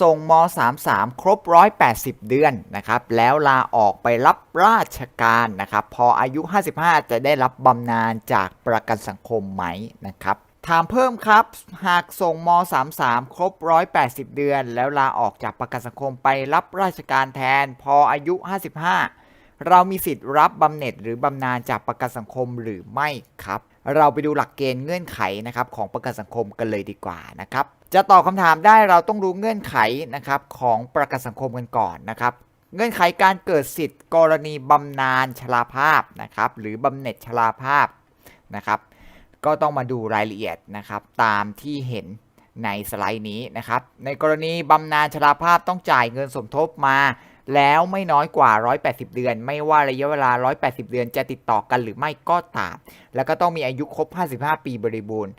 ส่งม 33 ครบ 180 เดือนนะครับแล้วลาออกไปรับราชการนะครับพออายุ 55 จะได้รับบำนาญจากประกันสังคมไหมนะครับถามเพิ่มครับ หากส่งม 33 ครบ 180 เดือน แล้วลาออกจากประกันสังคมไปรับราชการแทน พออายุ 55 เรามีสิทธิ์รับบำเหน็จหรือบำนาญจากประกันสังคมหรือไม่ครับ เราไปดูหลักเกณฑ์เงื่อนไขนะครับของประกันสังคมกันเลยดีกว่านะครับจะตอบคำถามได้เราต้องรู้เงื่อนไขนะครับของประกันสังคมกันก่อนนะครับเงื่อนไขการเกิดสิทธิ์ กรณีบำนาญชราภาพนะครับหรือบำเหน็จชราภาพนะครับ ก็ต้องมาดูรายละเอียดนะครับตามที่เห็นในสไลด์นี้นะครับในกรณีบำนาญชราภาพต้องจ่ายเงินสมทบมา แล้วไม่น้อยกว่า 180 เดือน ไม่ว่าระยะเวลา 180 เดือนจะติดต่อกันหรือไม่ก็ตาม แล้วก็ต้องมีอายุครบ 55 ปีบริบูรณ์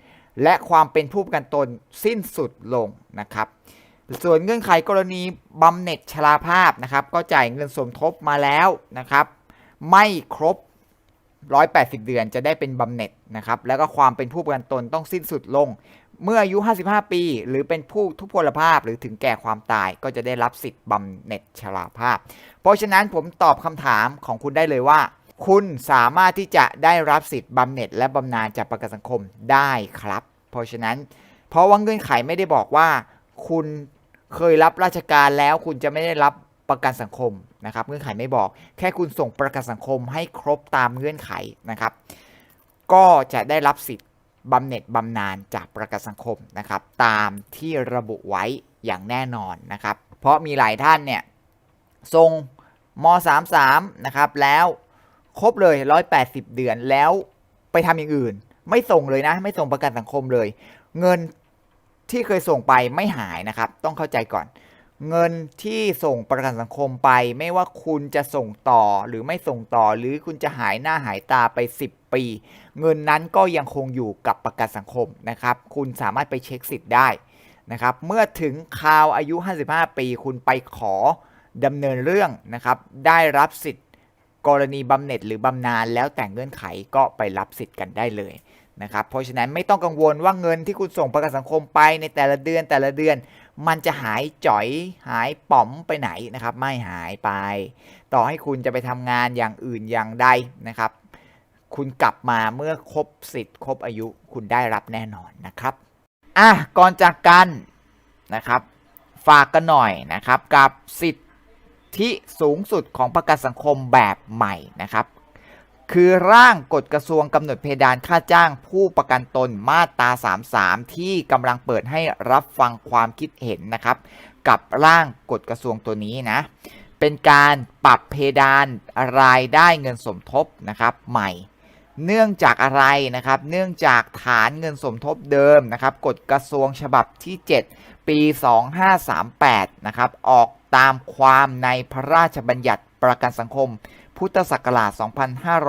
และความเป็นผู้ประกันตนสิ้นสุดลงนะครับ ส่วนเงื่อนไขกรณีบำเหน็จชราภาพนะครับ ก็จ่ายเงินสมทบมาแล้วนะครับ ไม่ครบ 180 เดือนจะได้เป็นบำเหน็จนะครับ แล้วก็ความเป็นผู้ประกันตนต้องสิ้นสุดลง เมื่ออายุ 55 ปี หรือเป็นผู้ทุพพลภาพหรือถึงแก่ความตายก็จะได้รับสิทธิ์บำเหน็จชราภาพ เพราะฉะนั้นผมตอบคำถามของคุณได้เลยว่า คุณสามารถที่จะได้รับสิทธิ์บำเหน็จและบำนาญจากประกันสังคมได้ครับ เพราะฉะนั้น เพราะว่าเงื่อนไขไม่ได้บอกว่า คุณเคยรับราชการแล้วคุณจะไม่ได้รับประกันสังคมนะครับเงื่อนไขไม่บอก แค่คุณส่งประกันสังคมให้ครบตามเงื่อนไขนะครับ ก็จะได้รับสิทธิ์ บำเหน็จบำนาญจากประกันสังคมนะครับ ตามที่ระบุไว้อย่างแน่นอนนะครับ เพราะมีหลายท่านเนี่ยส่งม 33 นะครับ แล้วครบเลย 180 เดือนแล้วไปทำอย่างอื่น ไม่ส่งเลยนะ ไม่ส่งประกันสังคมเลย เงินที่เคยส่งไปไม่หายนะครับ ต้องเข้าใจก่อน เงินที่ส่งประกันสังคมไป ไม่ว่าคุณจะส่งต่อหรือไม่ส่งต่อ หรือคุณจะหายหน้าหายตาไป 10 ปี เงินนั้นก็ยังคงอยู่กับประกันสังคมนะครับ คุณสามารถไปเช็คสิทธิ์ได้นะครับ เมื่อถึงคราวอายุ 55 ปี คุณไปขอดำเนินเรื่องนะครับ ได้รับสิทธิ์กรณีบำเหน็จหรือบำนาญแล้วแต่เงื่อนไขก็ไปรับสิทธิ์กันได้เลยนะครับ เพราะฉะนั้นไม่ต้องกังวลว่าเงินที่คุณส่งประกันสังคมไปในแต่ละเดือนแต่ละเดือน มันจะหายจ่อยหายป๋อมไปไหนนะครับ ไม่หายไป ต่อให้คุณจะไปทำงานอย่างอื่นอย่างใดนะครับ คุณกลับมาเมื่อครบสิทธิ์ครบอายุคุณได้รับแน่นอนนะครับอะก่อนจากกันนะครับ ฝากกันหน่อยนะครับ กับสิทธิสูงสุดของประกันสังคมแบบใหม่นะครับคือร่างกฎกระทรวงกำหนดเพดานค่าจ้างผู้ประกันตนมาตรา 33 ที่กำลังเปิดให้รับฟังความคิดเห็นนะครับ กับร่างกฎกระทรวงตัวนี้นะ เป็นการปรับเพดานรายได้เงินสมทบนะครับใหม่ เนื่องจากอะไรนะครับ เนื่องจากฐานเงินสมทบเดิมนะครับกฎกระทรวงฉบับที่ 7 ปี 2538 นะครับ ออกตามความในพระราชบัญญัติประกันสังคม พุทธศักราช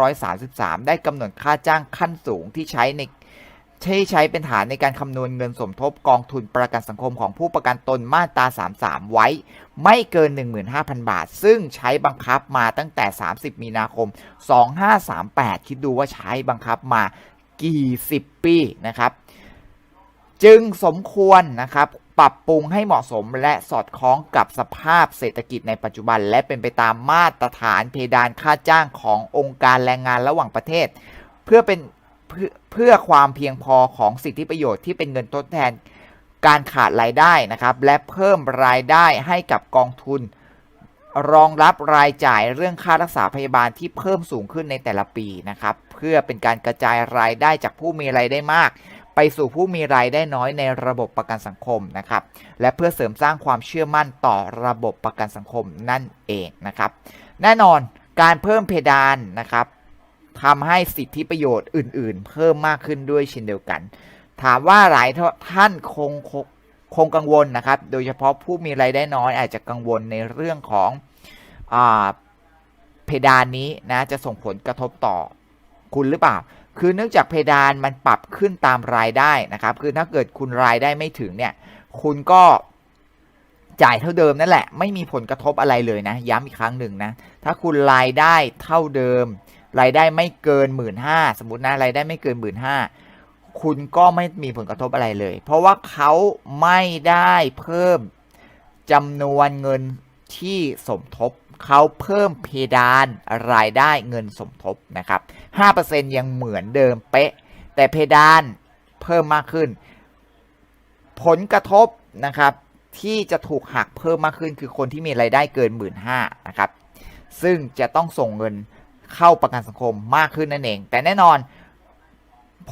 2533 ได้กำหนดค่าจ้างขั้นสูงที่ใช้ใน ที่ใช้เป็นฐานในการคำนวณเงินสมทบกองทุนประกันสังคมของผู้ประกันตนมาตรา 33 ไว้ ไม่เกิน 15,000 บาท ซึ่งใช้บังคับมาตั้งแต่ 30 มีนาคม 2538 คิดดูว่าใช้บังคับมากี่สิบปีนะครับ จึงสมควรนะครับปรับปรุงให้เหมาะสมและสอดคล้องกับสภาพเศรษฐกิจในปัจจุบัน และเป็นไปตามมาตรฐานเพดานค่าจ้างขององค์การแรงงานระหว่างประเทศ เพื่อเป็น เพื่อเพื่อความเพียงพอของสิทธิประโยชน์ที่เป็นเงินทดแทนการขาดรายได้นะครับ และเพิ่มรายได้ให้กับกองทุน รองรับรายจ่ายเรื่องค่ารักษาพยาบาลที่เพิ่มสูงขึ้นในแต่ละปีนะครับ เพื่อเป็นการกระจายรายได้จากผู้มีรายได้มาก ไปสู่ผู้มีรายได้น้อยในระบบประกันสังคมนะครับ และเพื่อเสริมสร้างความเชื่อมั่นต่อระบบประกันสังคมนั่นเองนะครับ แน่นอนการเพิ่มเพดานนะครับ ทำให้สิทธิประโยชน์อื่น ๆ เพิ่มมากขึ้นด้วยเช่นเดียวกัน ถามว่าหลายท่านคงคงคงกังวลนะครับ โดยเฉพาะผู้มีรายได้น้อยอาจจะกังวลในเรื่องของอเพดานนี้นะจะส่งผลกระทบต่อคุณหรือเปล่า คือเนื่องจากเพดานมันปรับขึ้นตามรายได้นะครับ คือถ้าเกิดคุณรายได้ไม่ถึงเนี่ย คุณก็จ่ายเท่าเดิมนั่นแหละ ไม่มีผลกระทบอะไรเลยนะ ย้ำอีกครั้งหนึ่งนะ ถ้าคุณรายได้เท่าเดิม รายได้ไม่เกินหมื่นห้าสมมตินะรายได้ไม่เกินหมื่นห้าคุณก็ไม่มีผลกระทบอะไรเลย เพราะว่าเขาไม่ได้เพิ่มจำนวนเงินที่สมทบเขาเพิ่มเพดานรายได้เงินสมทบนะครับ 5%ยังเหมือนเดิมเป๊ะ แต่เพดานเพิ่มมากขึ้น ผลกระทบนะครับที่จะถูกหักเพิ่มมากขึ้นคือคนที่มีรายได้เกิน 1 5ื่นนะครับ ซึ่งจะต้องส่งเงิน เข้าประกันสังคมมากขึ้นนั่นเอง แต่แน่นอน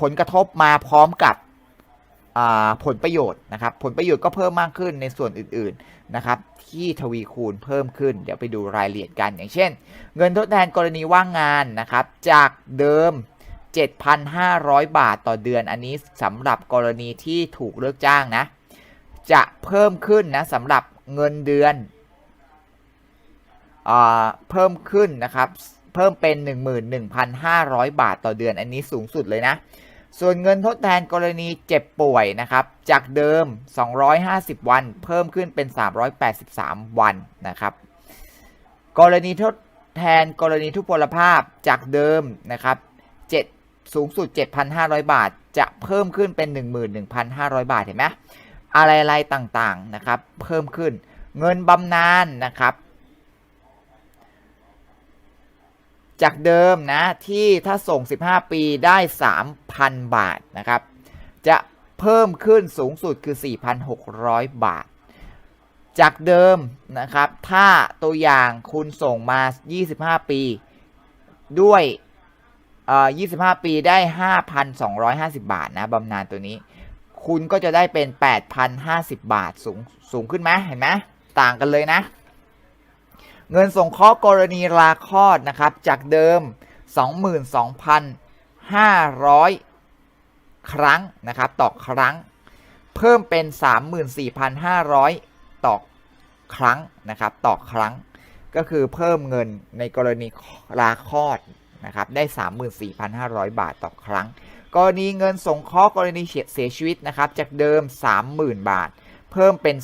ผลกระทบมาพร้อมกับผลประโยชน์นะครับ ผลประโยชน์ก็เพิ่มมากขึ้นในส่วนอื่นๆนะครับ ที่ทวีคูณเพิ่มขึ้น เดี๋ยวไปดูรายละเอียดกันอย่างเช่น เงินทดแทนกรณีว่างงานนะครับ จากเดิม 7,500 บาทต่อเดือนอันนี้สำหรับกรณีที่ถูกเลิกจ้างนะ จะเพิ่มขึ้นนะสำหรับเงินเดือนอเพิ่มขึ้นนะครับ เพิ่มเป็น 11,500 บาทต่อเดือนอันนี้สูงสุดเลยนะ ส่วนเงินทดแทนกรณีเจ็บป่วยนะครับ จากเดิม 250 วัน เพิ่มขึ้นเป็น 383 วันนะครับ กรณีทดแทนกรณีทุพพลภาพจากเดิมนะครับ7สูงสุด 7,500 บาท จะเพิ่มขึ้นเป็น 11,500 บาทเห็นไหมอะไรๆต่างๆนะครับ เพิ่มขึ้นเงินบำนาญนะครับ จากเดิมนะที่ถ้าส่ง 15 ปีได้ 3,000 บาทนะครับ จะเพิ่มขึ้นสูงสุดคือ 4,600 บาท จากเดิมนะครับ ถ้าตัวอย่างคุณส่งมา 25 ปี ด้วยเอ่อ25 ปีได้ 5,250 บาทนะบำนาญตัวนี้ คุณก็จะได้เป็น 8,050 บาทสูงสูงขึ้นไหมเห็นไหมต่างกันเลยนะ เงินสงเคราะห์กรณีลาคลอดนะครับ จากเดิม 22,500 ครั้งนะครับ ต่อครั้ง เพิ่มเป็น 34,500 ต่อครั้งนะครับ ต่อครั้ง ก็คือเพิ่มเงินในกรณีลาคลอดนะครับ ได้ 34,500 บาทต่อครั้ง กรณีเงินสงเคราะห์กรณีเสียชีวิตนะครับ จากเดิม 30,000 บาท เพิ่มเป็น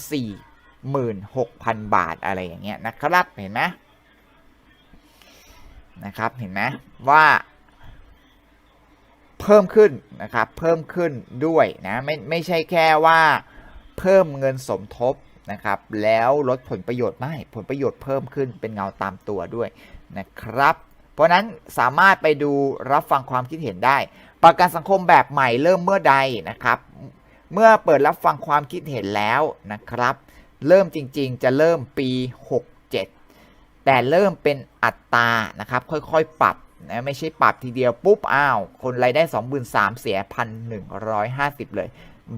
46,000 บาทอะไรอย่างเงี้ยนะครับเห็นไหมนะครับเห็นไหมว่า เพิ่มขึ้นนะครับเพิ่มขึ้นด้วยนะไม่ไม่ใช่แค่ว่าเพิ่มเงินสมทบนะครับแล้วลดผลประโยชน์ไม่ผลประโยชน์เพิ่มขึ้นเป็นเงาตามตัวด้วยนะครับ เพราะนั้นสามารถไปดูรับฟังความคิดเห็นได้ ประกันสังคมแบบใหม่เริ่มเมื่อใดนะครับ เมื่อเปิดรับฟังความคิดเห็นแล้วนะครับ เริ่มจริงๆ จะเริ่มปี 67 แต่เริ่มเป็นอัตรานะครับ ค่อยๆ ปรับนะไม่ใช่ปรับทีเดียวปุ๊บอ้าว คนรายได้ 23,000เสีย 1,150 เลย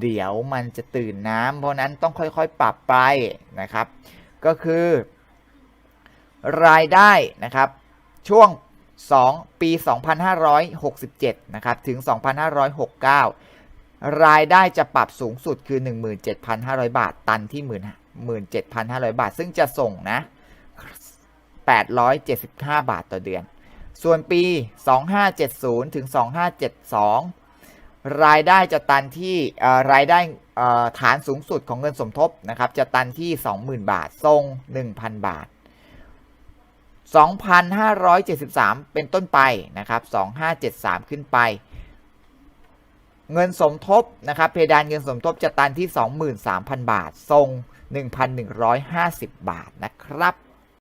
เดี๋ยวมันจะตื่นน้ำเพราะนั้นต้องค่อยๆ ปรับไปนะครับ ก็คือ รายได้นะครับ ช่วง 2 ปี 2567 นะครับ ถึง 2569รายได้จะปรับสูงสุดคือ 17,500 บาท ตันที่ 17,500 บาท ซึ่งจะส่งนะ 875 บาทต่อเดือน ส่วนปี 2570 ถึง 2572 รายได้จะตันที่รายได้ฐานสูงสุดของเงินสมทบนะครับจะตันที่ 20,000 บาท ทรง 1,000 บาท 2,573 เป็นต้นไปนะครับ 2573 ขึ้นไป เงินสมทบนะครับ เพดานเงินสมทบจะตันที่ 23,000 บาท ทรง 1,150 บาทนะครับ